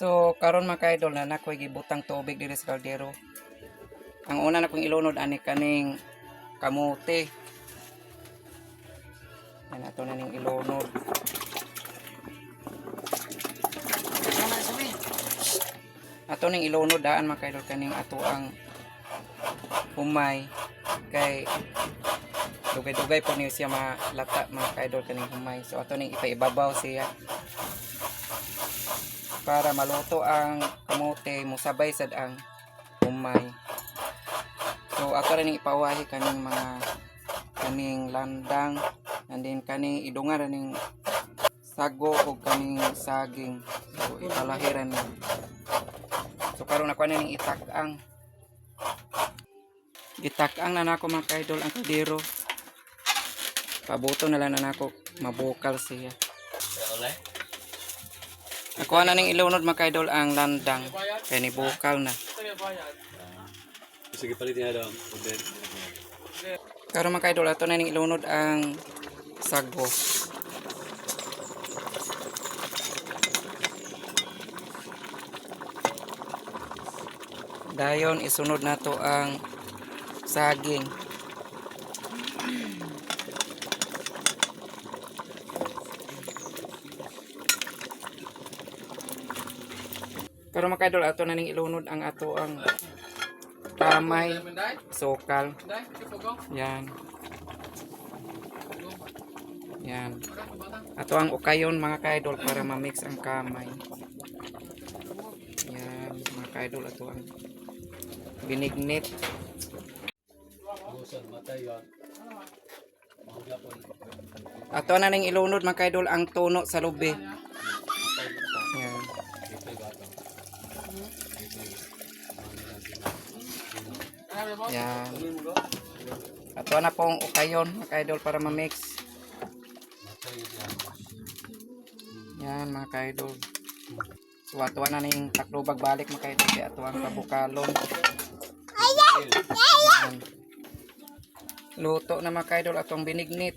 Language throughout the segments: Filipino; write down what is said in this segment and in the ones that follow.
So karon mga ka-idol na nakoy gibutang tubig diri sa kaldero. Ang una na kong ilunod ani kaning kamote. Yan ato na ning ilunod. Ato ning ilunod daan mga ka-idol kaning ato ang humay kay dugay-dugay po niyo siya malata mga ka-idol kaning humay. So ato ning ipaibabaw siya para maluto ang kamote musabay sad ang humay. So ako rin ipawahi kaning mga kaning landang and then kaning idunga rin sago o kaning saging. So ipalahiran na. So karon ako na ning itak-ang itak-ang na nako mga kaidol ang kaldero. Pabuto na lang na nako mabukal siya. Nakuha na ning ilunod mga kaidol ang landang. Kaya ni bukal na. Sige, palitin na daw. Karon mga kaidol ato na ning ilunod ang sago. Dayon isunod nato ang saging. Karon mga kaidol ato na ning ilunod ang ato ang kamay, sokal. Yan. Yan. Ato ang ukayon mga kaidol para ma-mix ang kamay. Yan, mga kaidol ato ang binignit. Ato na ning ilunod mga kaidol ang tono sa lubi. Yan. Ato na pong ukayon mga kaidol para ma-mix. Yan. Mga kaidol. So ato na ning taklubag balik mga kaidol kay ato ang kabukalon. Yan. Luto na mga kaidol atong binignit.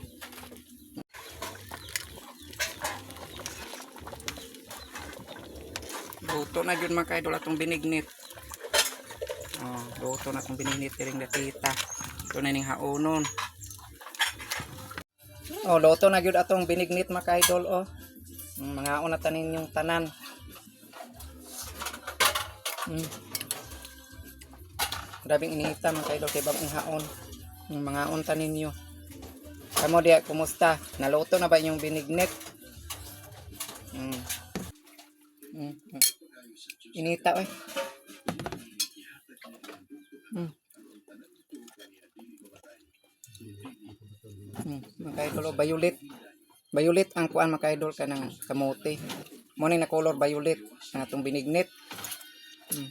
Luto na gyud mga kaidol atong binignit. Oh, luto na atong binignit diring dakita. Ito na ning haonon. Oh, luto na gyud atong binignit mga kaidol oh. Mga una tanin yung tanan. Mm. Grabing inihita mga kaidol kay bagong haon. Yung mga unta ninyo. Kamo diya, kumusta? Naluto na ba yung binignit? Mm. Mm. Inita oy. Mm. Mm. Mga kaidol, oh, violet. Violet ang kuan mga kaidol ka ng kamote. Mo na color violet ang atong binignit. Mm.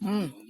Mm.